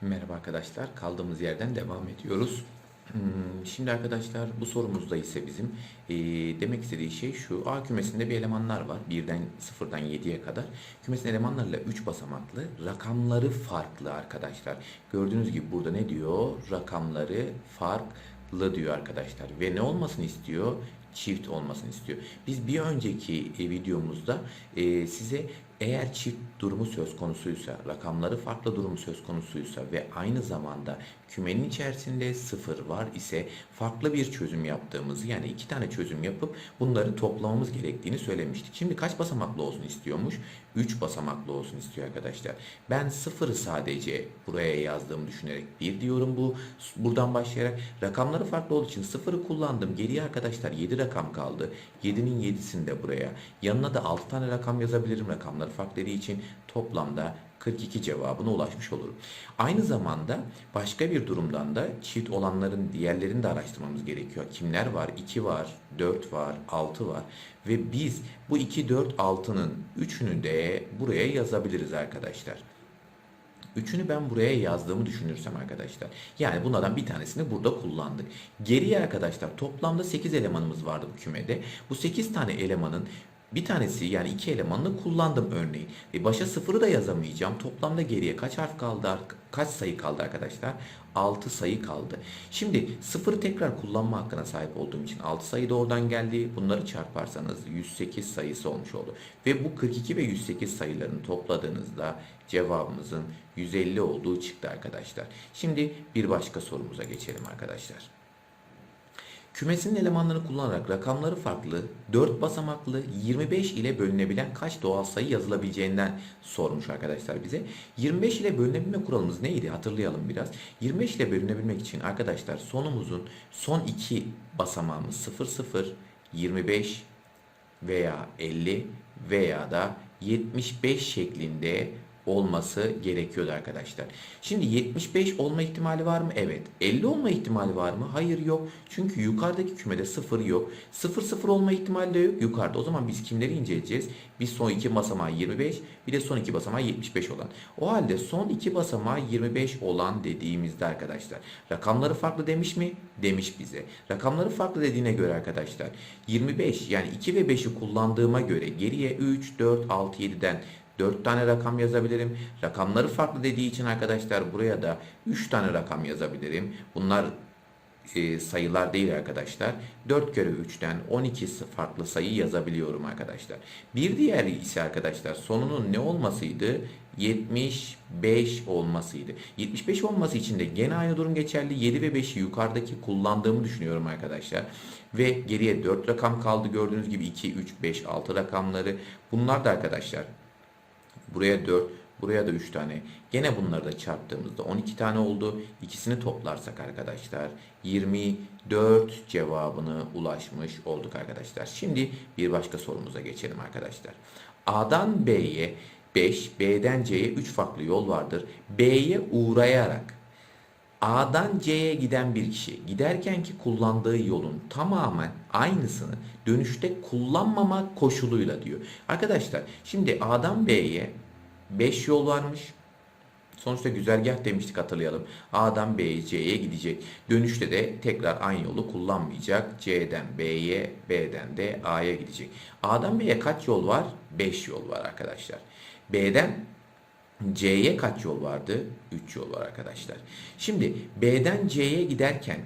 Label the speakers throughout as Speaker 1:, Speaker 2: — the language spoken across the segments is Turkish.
Speaker 1: Merhaba arkadaşlar. Kaldığımız yerden devam ediyoruz. Hmm, Şimdi arkadaşlar bu sorumuzda ise bizim eee, demek istediği şey şu. A kümesinde bir elemanlar var. Birden sıfırdan 7'ye kadar. Kümesin elemanlarıyla 3 basamaklı. Rakamları farklı arkadaşlar. Gördüğünüz gibi burada ne diyor? Rakamları farklı diyor arkadaşlar. Ve ne olmasını istiyor? Çift olmasını istiyor. Biz bir önceki e, videomuzda e, size eğer çift durumu söz konusuysa, rakamları farklı durumu söz konusuysa ve aynı zamanda kümenin içerisinde sıfır var ise farklı bir çözüm yaptığımızı yani iki tane çözüm yapıp bunları toplamamız gerektiğini söylemiştik. Şimdi kaç basamaklı olsun istiyormuş? 3 basamaklı olsun istiyor arkadaşlar. Ben sıfırı sadece buraya yazdığımı düşünerek bir diyorum bu buradan başlayarak rakamları farklı olduğu için sıfırı kullandım. Geriye arkadaşlar 7 rakam kaldı. 7'nin 7'sini de buraya. Yanına da 6 tane rakam yazabilirim rakamları dediği için toplamda 42 cevabına ulaşmış olurum. Aynı zamanda başka bir durumdan da çift olanların diğerlerini de araştırmamız gerekiyor. Kimler var? 2 var, 4 var, 6 var ve biz bu 2, 4, 6'nın üçünü de buraya yazabiliriz arkadaşlar. Üçünü ben buraya yazdığımı düşünürsem arkadaşlar. Yani bunlardan bir tanesini burada kullandık. Geriye arkadaşlar toplamda 8 elemanımız vardı bu kümede. Bu 8 tane elemanın bir tanesi yani iki elemanını kullandım örneğin. E başa sıfırı da yazamayacağım. Toplamda geriye kaç harf kaldı? Kaç sayı kaldı arkadaşlar? 6 sayı kaldı. Şimdi sıfırı tekrar kullanma hakkına sahip olduğum için 6 sayı da oradan geldi. Bunları çarparsanız 108 sayısı olmuş oldu. Ve bu 42 ve 108 sayılarını topladığınızda cevabımızın 150 olduğu çıktı arkadaşlar. Şimdi bir başka sorumuza geçelim arkadaşlar. Kümesinin elemanlarını kullanarak rakamları farklı 4 basamaklı 25 ile bölünebilen kaç doğal sayı yazılabileceğinden sormuş arkadaşlar bize. 25 ile bölünebilme kuralımız neydi hatırlayalım biraz. 25 ile bölünebilmek için arkadaşlar sonumuzun son iki basamağımız 0 0 25 veya 50 veya da 75 şeklinde olması gerekiyordu arkadaşlar. Şimdi 75 olma ihtimali var mı? Evet. 50 olma ihtimali var mı? Hayır yok. Çünkü yukarıdaki kümede 0 yok. 0 0 olma ihtimali de yok yukarıda. O zaman biz kimleri inceleyeceğiz? Bir son iki basamağı 25, bir de son iki basamağı 75 olan. O halde son iki basamağı 25 olan dediğimizde arkadaşlar rakamları farklı demiş mi? Demiş bize. Rakamları farklı dediğine göre arkadaşlar 25 yani 2 ve 5'i kullandığıma göre geriye 3, 4, 6, 7'den 4 tane rakam yazabilirim. Rakamları farklı dediği için arkadaşlar buraya da 3 tane rakam yazabilirim. Bunlar e, sayılar değil arkadaşlar. 4 kere 3'ten 12 farklı sayı yazabiliyorum arkadaşlar. Bir diğeri ise arkadaşlar sonunun ne olmasıydı? 75 olmasıydı. 75 olması için de gene aynı durum geçerli. 7 ve 5'i yukarıdaki kullandığımı düşünüyorum arkadaşlar. Ve geriye 4 rakam kaldı gördüğünüz gibi 2, 3, 5, 6 rakamları. Bunlar da arkadaşlar Buraya 4, buraya da 3 tane. Gene bunları da çarptığımızda 12 tane oldu. İkisini toplarsak arkadaşlar 24 cevabını ulaşmış olduk arkadaşlar. Şimdi bir başka sorumuza geçelim arkadaşlar. A'dan B'ye 5, B'den C'ye 3 farklı yol vardır. B'ye uğrayarak A'dan C'ye giden bir kişi giderkenki kullandığı yolun tamamen aynısını dönüşte kullanmamak koşuluyla diyor. Arkadaşlar şimdi A'dan B'ye 5 yol varmış. Sonuçta güzergah demiştik hatırlayalım. A'dan B'ye C'ye gidecek. Dönüşte de tekrar aynı yolu kullanmayacak. C'den B'ye, B'den de A'ya gidecek. A'dan B'ye kaç yol var? 5 yol var arkadaşlar. B'den C'ye kaç yol vardı? 3 yol var arkadaşlar. Şimdi B'den C'ye giderken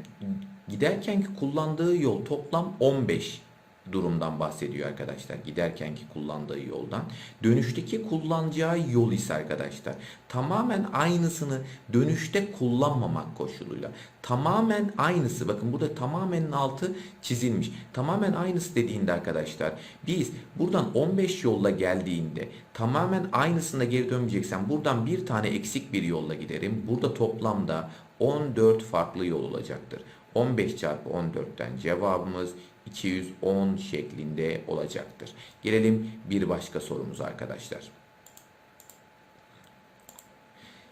Speaker 1: giderkenki kullandığı yol toplam 15 durumdan bahsediyor arkadaşlar. Giderkenki kullandığı yoldan. Dönüşteki kullanacağı yol ise arkadaşlar tamamen aynısını dönüşte kullanmamak koşuluyla. Tamamen aynısı. Bakın burada tamamen altı çizilmiş. Tamamen aynısı dediğinde arkadaşlar biz buradan 15 yolla geldiğinde tamamen aynısında geri dönmeyeceksem buradan bir tane eksik bir yolla giderim. Burada toplamda 14 farklı yol olacaktır. 15 çarpı 14'ten cevabımız 210 şeklinde olacaktır. Gelelim bir başka sorumuza arkadaşlar.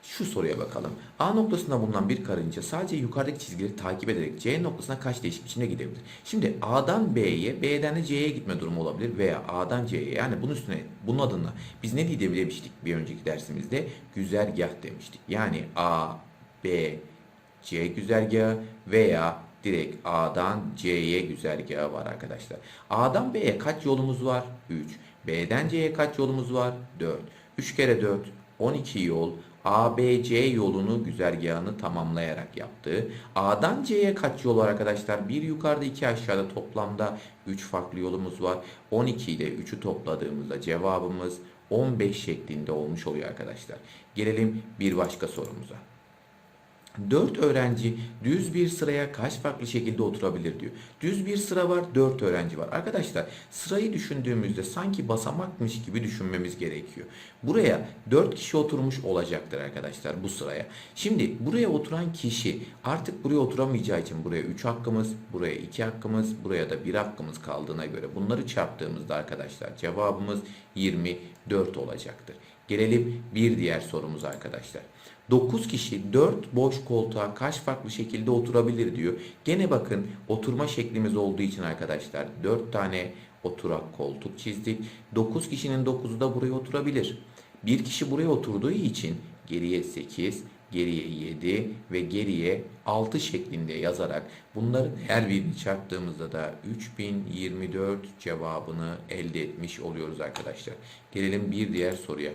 Speaker 1: Şu soruya bakalım. A noktasında bulunan bir karınca sadece yukarıdaki çizgileri takip ederek C noktasına kaç değişik biçimde gidebilir? Şimdi A'dan B'ye, B'den de C'ye gitme durumu olabilir veya A'dan C'ye yani bunun üstüne bunun adına biz ne diyebilmiştik bir önceki dersimizde? Güzergah demiştik. Yani A, B, C güzergahı veya direkt A'dan C'ye güzergahı var arkadaşlar. A'dan B'ye kaç yolumuz var? 3. B'den C'ye kaç yolumuz var? 4. 3 kere 4 12 yol ABC yolunu güzergahını tamamlayarak yaptı. A'dan C'ye kaç yol var arkadaşlar? Bir yukarıda iki aşağıda toplamda 3 farklı yolumuz var. 12 ile 3'ü topladığımızda cevabımız 15 şeklinde olmuş oluyor arkadaşlar. Gelelim bir başka sorumuza. 4 öğrenci düz bir sıraya kaç farklı şekilde oturabilir diyor. Düz bir sıra var, 4 öğrenci var. Arkadaşlar sırayı düşündüğümüzde sanki basamakmış gibi düşünmemiz gerekiyor. Buraya 4 kişi oturmuş olacaktır arkadaşlar bu sıraya. Şimdi buraya oturan kişi artık buraya oturamayacağı için buraya 3 hakkımız, buraya 2 hakkımız, buraya da 1 hakkımız kaldığına göre bunları çarptığımızda arkadaşlar cevabımız 24 olacaktır. Gelelim bir diğer sorumuza arkadaşlar. 9 kişi 4 boş koltuğa kaç farklı şekilde oturabilir diyor. Gene bakın oturma şeklimiz olduğu için arkadaşlar 4 tane oturak koltuk çizdik. 9 kişinin 9'u da buraya oturabilir. Bir kişi buraya oturduğu için geriye 8, geriye 7 ve geriye 6 şeklinde yazarak bunların her birini çarptığımızda da 3024 cevabını elde etmiş oluyoruz arkadaşlar. Gelelim bir diğer soruya.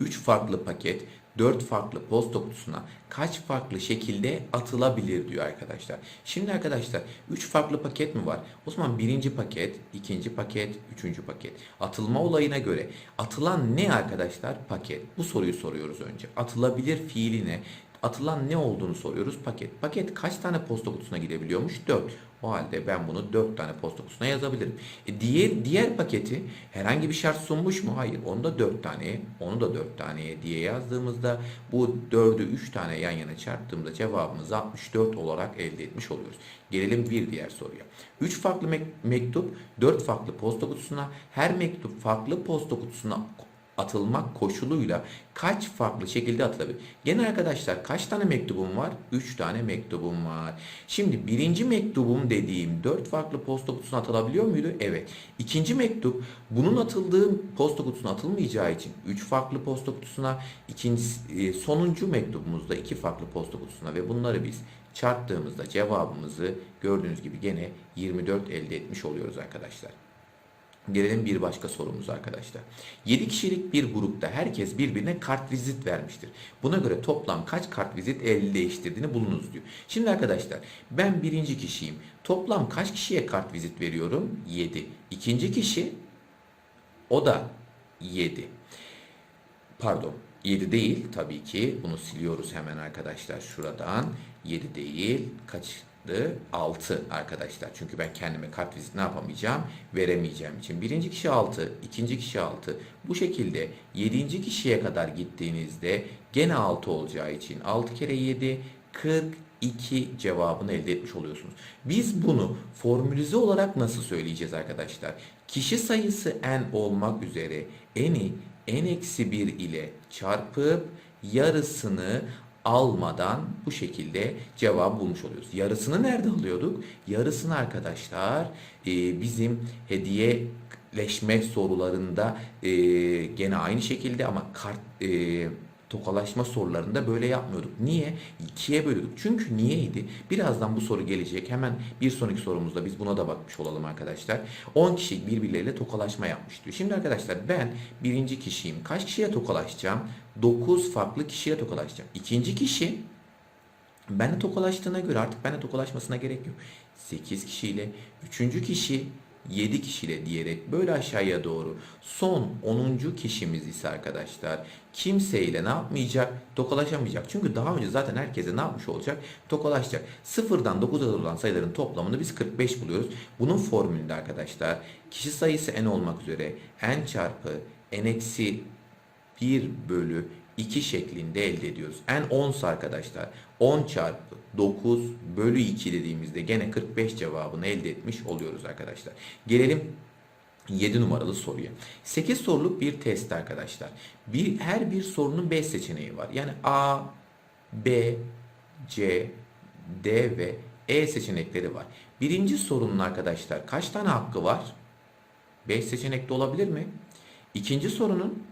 Speaker 1: 3 farklı paket 4 farklı posta kutusuna kaç farklı şekilde atılabilir diyor arkadaşlar. Şimdi arkadaşlar 3 farklı paket mi var? O zaman birinci paket, ikinci paket, üçüncü paket. Atılma olayına göre atılan ne arkadaşlar? Paket. Bu soruyu soruyoruz önce. Atılabilir fiili ne? Atılan ne olduğunu soruyoruz. Paket. Paket kaç tane posta kutusuna gidebiliyormuş? 4. O halde ben bunu 4 tane posta kutusuna yazabilirim. E diğer diğer paketi herhangi bir şart sunmuş mu? Hayır. Onu da 4 taneye, onu da 4 taneye diye yazdığımızda bu 4'ü 3 tane yan yana çarptığımda cevabımızı 64 olarak elde etmiş oluyoruz. Gelelim bir diğer soruya. 3 farklı mek- mektup 4 farklı posta kutusuna, her mektup farklı posta kutusuna atılmak koşuluyla kaç farklı şekilde atılabilir? Gene arkadaşlar kaç tane mektubum var? 3 tane mektubum var. Şimdi birinci mektubum dediğim 4 farklı posta kutusuna atılabiliyor muydu? Evet. İkinci mektup bunun atıldığı posta kutusuna atılmayacağı için 3 farklı posta kutusuna, ikinci e, sonuncu mektubumuzda 2 farklı posta kutusuna ve bunları biz çarptığımızda cevabımızı gördüğünüz gibi gene 24 elde etmiş oluyoruz arkadaşlar. Gelelim bir başka sorumuza arkadaşlar. 7 kişilik bir grupta herkes birbirine kartvizit vermiştir. Buna göre toplam kaç kartvizit el değiştirdiğini bulunuz diyor. Şimdi arkadaşlar ben birinci kişiyim. Toplam kaç kişiye kartvizit veriyorum? 7. İkinci kişi o da 7. Pardon 7 değil tabii ki. Bunu siliyoruz hemen arkadaşlar şuradan. 7 değil. Kaçtı? 6 arkadaşlar. Çünkü ben kendime kartvizit ne yapamayacağım? Veremeyeceğim için. Birinci kişi 6, ikinci kişi 6. Bu şekilde 7. kişiye kadar gittiğinizde gene 6 olacağı için 6 kere 7 42 cevabını elde etmiş oluyorsunuz. Biz bunu formülize olarak nasıl söyleyeceğiz arkadaşlar? Kişi sayısı n olmak üzere n'i n-1 ile çarpıp yarısını almadan bu şekilde cevabı bulmuş oluyoruz. Yarısını nerede alıyorduk? Yarısını arkadaşlar e, bizim hediyeleşme sorularında e, gene aynı şekilde ama kart e, tokalaşma sorularında böyle yapmıyorduk. Niye? İkiye bölüyorduk. Çünkü niyeydi? Birazdan bu soru gelecek. Hemen bir sonraki sorumuzda biz buna da bakmış olalım arkadaşlar. 10 kişi birbirleriyle tokalaşma yapmış diyor. Şimdi arkadaşlar ben birinci kişiyim. Kaç kişiye tokalaşacağım? 9 farklı kişiye tokalaşacağım. İkinci kişi benle tokalaştığına göre artık benle tokalaşmasına gerek yok. 8 kişiyle. Üçüncü kişi 7 kişiyle diyerek böyle aşağıya doğru son 10. kişimiz ise arkadaşlar kimseyle ne yapmayacak? Tokalaşamayacak. Çünkü daha önce zaten herkese ne yapmış olacak? Tokalaşacak. Sıfırdan 9'a kadar olan sayıların toplamını biz 45 buluyoruz. Bunun formülünde arkadaşlar kişi sayısı n olmak üzere n çarpı n eksi 1 bölü 2 şeklinde elde ediyoruz. n 10 arkadaşlar 10 çarpı 9 bölü 2 dediğimizde gene 45 cevabını elde etmiş oluyoruz arkadaşlar. Gelelim 7 numaralı soruya. 8 soruluk bir test arkadaşlar. Bir, her bir sorunun 5 seçeneği var. Yani A, B, C, D ve E seçenekleri var. Birinci sorunun arkadaşlar kaç tane hakkı var? 5 seçenekte olabilir mi? İkinci sorunun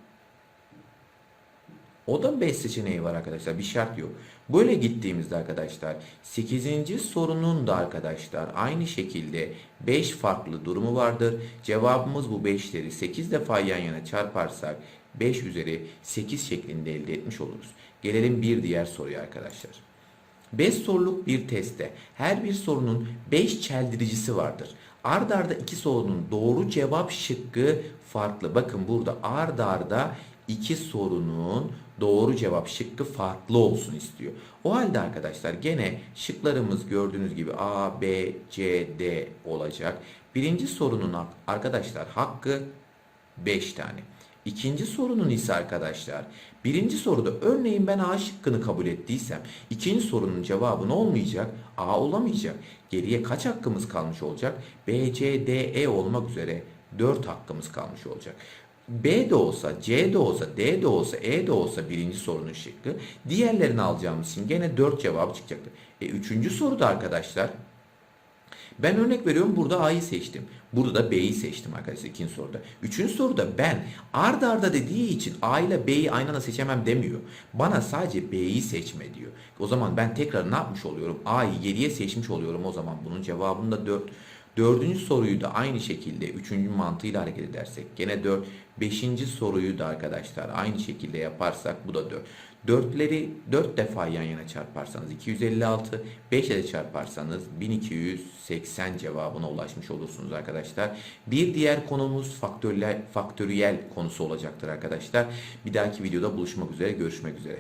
Speaker 1: O da 5 seçeneği var arkadaşlar. Bir şart yok. Böyle gittiğimizde arkadaşlar 8. sorunun da arkadaşlar aynı şekilde 5 farklı durumu vardır. Cevabımız bu 5'leri 8 defa yan yana çarparsak 5 üzeri 8 şeklinde elde etmiş oluruz. Gelelim bir diğer soruya arkadaşlar. 5 soruluk bir testte her bir sorunun 5 çeldiricisi vardır. Ard arda iki sorunun doğru cevap şıkkı farklı. Bakın burada ard arda iki sorunun doğru cevap şıkkı farklı olsun istiyor. O halde arkadaşlar gene şıklarımız gördüğünüz gibi A, B, C, D olacak. Birinci sorunun arkadaşlar hakkı 5 tane. İkinci sorunun ise arkadaşlar birinci soruda örneğin ben A şıkkını kabul ettiysem ikinci sorunun cevabı ne olmayacak? A olamayacak. Geriye kaç hakkımız kalmış olacak? B, C, D, E olmak üzere 4 hakkımız kalmış olacak. B de olsa, C de olsa, D de olsa, E de olsa birinci sorunun şıkkı. Diğerlerini alacağımız için gene 4 cevabı çıkacaktı. E, üçüncü soruda arkadaşlar ben örnek veriyorum burada A'yı seçtim. Burada da B'yi seçtim arkadaşlar ikinci soruda. Üçüncü soruda ben arda arda dediği için A ile B'yi aynı anda seçemem demiyor. Bana sadece B'yi seçme diyor. O zaman ben tekrar ne yapmış oluyorum? A'yı geriye seçmiş oluyorum o zaman. Bunun cevabında 4. Dördüncü soruyu da aynı şekilde üçüncü mantığıyla hareket edersek gene 4. Beşinci soruyu da arkadaşlar aynı şekilde yaparsak bu da 4. Dörtleri 4 defa yan yana çarparsanız 256, 5 ile çarparsanız 1280 cevabına ulaşmış olursunuz arkadaşlar. Bir diğer konumuz faktöriyel, faktöriyel konusu olacaktır arkadaşlar. Bir dahaki videoda buluşmak üzere, görüşmek üzere.